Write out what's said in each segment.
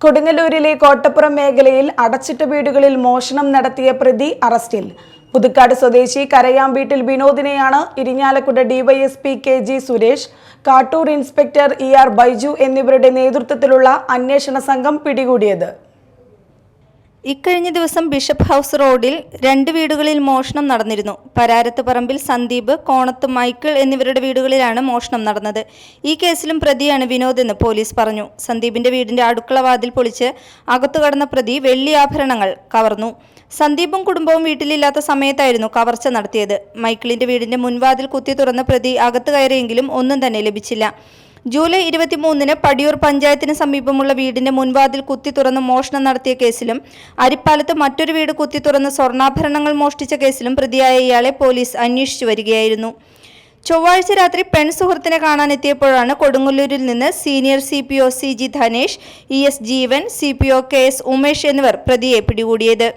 കൊടുങ്ങല്ലൂരിലെ കോട്ടപ്പുറം മേഖലയിൽ അടച്ചിട്ട വീടുകളിൽ മോഷണം നടത്തിയ പ്രതി അറസ്റ്റിൽ. പുതുക്കാട് സ്വദേശി കരയാം വീട്ടിൽ വിനോദിനെയാണ് Irinjalakuda DYSP K G Suresh Kattoor inspector E R Baiju എന്നിവരുടെ നേതൃത്വത്തിലുള്ള അന്വേഷണ സംഘം പിടികൂടിയത്. ഇക്കഴിഞ്ഞ ദിവസം ബിഷപ്പ് ഹൗസ് റോഡിൽ രണ്ട് വീടുകളിൽ മോഷണം നടന്നിരുന്നു. പരാരത്ത് പറമ്പിൽ സന്ദീപ് കോണത്ത് മൈക്കിൾ എന്നിവരുടെ വീടുകളിലാണ് മോഷണം നടന്നത്. ഈ കേസിലും പ്രതിയാണ് വിനോദ് എന്ന് പോലീസ് പറഞ്ഞു. സന്ദീപിന്റെ വീടിന്റെ അടുക്കള വാതിൽ പൊളിച്ച് അകത്തു കടന്ന പ്രതി വെള്ളി ആഭരണങ്ങൾ കവർന്നു. സന്ദീപും കുടുംബവും വീട്ടിലില്ലാത്ത സമയത്തായിരുന്നു കവർച്ച നടത്തിയത്. മൈക്കിളിന്റെ വീടിന്റെ മുൻവാതിൽ കുത്തി തുറന്ന പ്രതി അകത്ത് കയറിയെങ്കിലും ഒന്നും തന്നെ ലഭിച്ചില്ല. ജൂലൈ ഇരുപത്തിമൂന്നിന് പടിയൂർ പഞ്ചായത്തിന് സമീപമുള്ള വീടിന്റെ മുൻവാതിൽ കുത്തി തുറന്ന് മോഷണം നടത്തിയ കേസിലും അരിപ്പാലത്ത് മറ്റൊരു വീട് കുത്തി തുറന്ന് സ്വർണാഭരണങ്ങൾ മോഷ്ടിച്ച കേസിലും പ്രതിയായ ഇയാളെ പോലീസ് അന്വേഷിച്ചു വരികയായിരുന്നു. ചൊവ്വാഴ്ച രാത്രി പെൺ സുഹൃത്തിനെ കാണാനെത്തിയപ്പോഴാണ് കൊടുങ്ങല്ലൂരിൽ നിന്ന് senior C P O C G Dhanesh E S Jeevan C P O K S Umesh എന്നിവർ പ്രതിയെ പിടികൂടിയത്.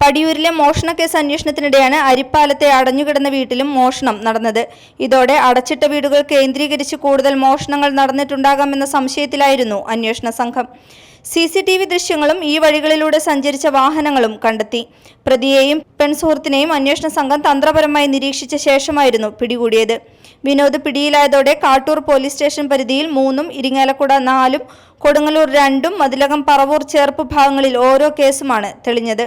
പടിയൂരിലെ മോഷണ കേസ് അന്വേഷണത്തിനിടെയാണ് അരിപ്പാലത്തെ അടഞ്ഞുകിടന്ന വീട്ടിലും മോഷണം നടന്നത്. ഇതോടെ അടച്ചിട്ട വീടുകൾ കേന്ദ്രീകരിച്ച് കൂടുതൽ മോഷണങ്ങൾ നടന്നിട്ടുണ്ടാകാമെന്ന സംശയത്തിലായിരുന്നു അന്വേഷണ സംഘം. സി സി ടി വി ദൃശ്യങ്ങളും ഈ വഴികളിലൂടെ സഞ്ചരിച്ച വാഹനങ്ങളും കണ്ടെത്തി. പ്രതിയെയും പെൺസുഹൃത്തിനെയും അന്വേഷണ സംഘം തന്ത്രപരമായി നിരീക്ഷിച്ച ശേഷമായിരുന്നു പിടികൂടിയത്. വിനോദ് പിടിയിലായതോടെ കാട്ടൂർ പോലീസ് സ്റ്റേഷൻ പരിധിയിൽ മൂന്നും ഇരിങ്ങാലക്കുട നാലും കൊടുങ്ങല്ലൂർ രണ്ടും മതിലകം പറവൂർ ചേർപ്പ് ഭാഗങ്ങളിൽ ഓരോ കേസുമാണ് തെളിഞ്ഞത്.